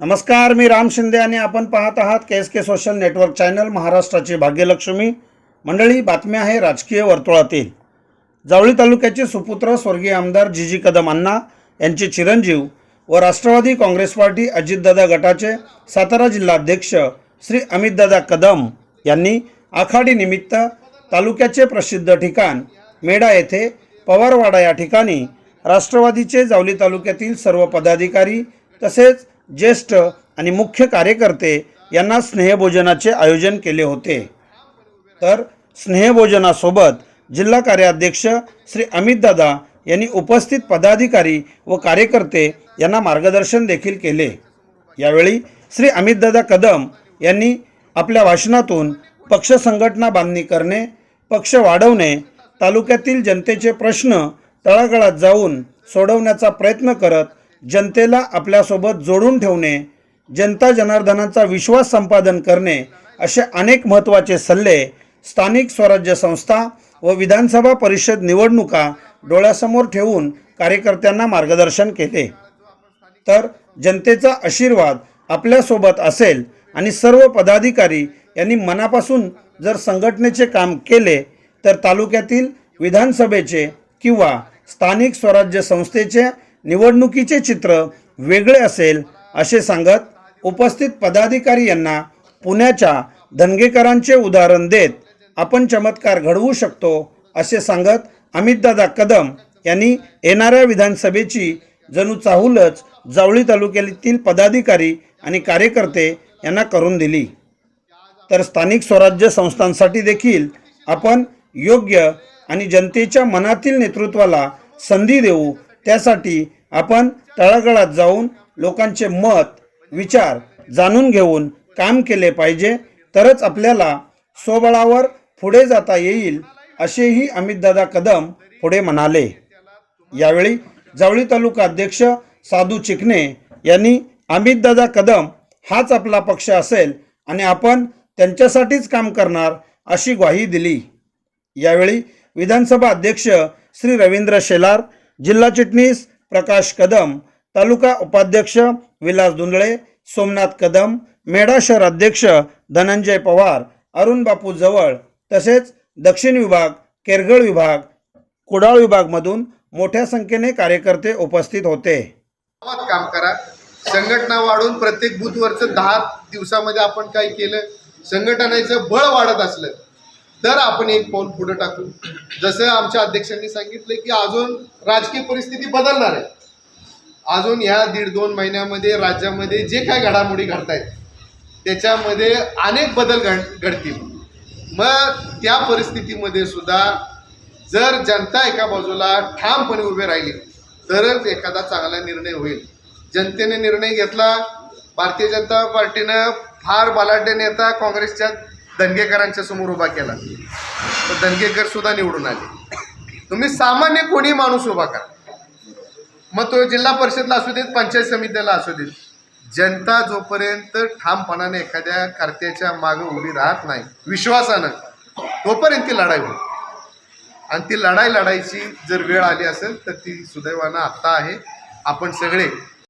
नमस्कार मी राम शिंदे आणि आपण पाहत आहात K S K social network channel महाराष्ट्राची भाग्यलक्ष्मी. मंडळी बातमी आहे राजकीय वर्तुळातील. जावळी तालुक्याचे सुपुत्र स्वर्गीय आमदार जी जी कदम अण्णा यांचे चिरंजीव व राष्ट्रवादी काँग्रेस पार्टी अजितदादा गटाचे सातारा जिल्हाध्यक्ष श्री अमितदादा कदम यांनी आखाडीनिमित्त तालुक्याचे प्रसिद्ध ठिकाण मेढा येथे पवारवाडा या ठिकाणी राष्ट्रवादीचे जावली तालुक्यातील सर्व पदाधिकारी तसेच ज्येष्ठ आणि मुख्य कार्यकर्ते यांना स्नेहभोजनाचे आयोजन केले होते. तर स्नेहभोजनासोबत जिल्हा कार्याध्यक्ष श्री अमितदादा यांनी उपस्थित पदाधिकारी व कार्यकर्ते यांना मार्गदर्शन देखील केले. यावेळी श्री अमितदादा कदम यांनी आपल्या भाषणातून पक्ष संघटना बांधणी करणे पक्ष वाढवणे तालुक्यातील जनतेचे प्रश्न तळागाळात जाऊन सोडवण्याचा प्रयत्न करत जनतेला आपल्यासोबत जोडून ठेवणे जनता जनार्दनाचा विश्वास संपादन करणे असे अनेक महत्त्वाचे सल्ले स्थानिक स्वराज्य संस्था व विधानसभा परिषद निवडणुका डोळ्यासमोर ठेवून कार्यकर्त्यांना मार्गदर्शन केले. तर जनतेचा आशीर्वाद आपल्यासोबत असेल आणि सर्व पदाधिकारी यांनी मनापासून जर संघटनेचे काम केले तर तालुक्यातील विधानसभेचे किंवा स्थानिक स्वराज्य संस्थेचे निवडणुकीचे चित्र वेगळे असेल असे सांगत उपस्थित पदाधिकारी यांना पुण्याच्या धनगेकरांचे उदाहरण देत आपण चमत्कार घडवू शकतो असे सांगत अमितदादा कदम यांनी येणाऱ्या विधानसभेची जणू चाहूलच जावळी तालुक्यातील पदाधिकारी आणि कार्यकर्ते यांना करून दिली. तर स्थानिक स्वराज्य संस्थांसाठी देखील आपण योग्य आणि जनतेच्या मनातील नेतृत्वाला संधी देऊ त्यासाठी आपण तळागळात जाऊन लोकांचे मत विचार जाणून घेऊन काम केले पाहिजे. तरच आपल्याला स्वबळावर पुढे जाता येईल असेही अमितदादा कदम पुढे म्हणाले. यावेळी जावळी तालुका अध्यक्ष साधू चिकणे यांनी अमितदादा कदम हाच आपला पक्ष असेल आणि आपण त्यांच्यासाठीच काम करणार अशी ग्वाही दिली. यावेळी विधानसभा अध्यक्ष श्री रवींद्र शेलार जिल्हा चिटणीस प्रकाश कदम तालुका उपाध्यक्ष विलास धुंदळे सोमनाथ कदम मेढा शहर अध्यक्ष धनंजय पवार अरुण बापू जवळ तसेच दक्षिण विभाग केरगळ विभाग कुडाळ विभागमधून मोठ्या संख्येने कार्यकर्ते उपस्थित होते. काम करा. संघटना वाढून प्रत्येक बूथवरचं दहा दिवसामध्ये आपण काय केलं. संघटनेचं बळ वाढत असलं तर आपण एक पाऊल पुढे टाकू. जसं आमच्या अध्यक्षांनी सांगितलं की अजून राजकीय परिस्थिती बदलणार आहे. अजून ह्या दीड दोन महिन्यामध्ये राज्यामध्ये जे काय घडामोडी घडतायत त्याच्यामध्ये अनेक बदल घड घडतील. मग त्या परिस्थितीमध्ये सुद्धा जर जनता एका बाजूला ठामपणे उभे राहिली तरच एखादा चांगला निर्णय होईल. जनतेने निर्णय घेतला भारतीय जनता पार्टीनं फार बलाढ्य नेता काँग्रेसच्या दंगेकरांच्या समोर उभा केला. तर दंगेकर सुद्धा निवडून आले. तुम्ही सामान्य कोणी माणूस उभा करा. मग तो जिल्हा परिषदला असू देत पंचायत समितीला असू देत जनता जोपर्यंत ठामपणाने एखाद्या कर्त्याच्या मागे उभी राहत नाही विश्वासानं तोपर्यंत ती लढाई होईल. आणि ती लढाई लढायची जर वेळ आली असेल तर ती सुदैवानं आत्ता आहे. आपण सगळे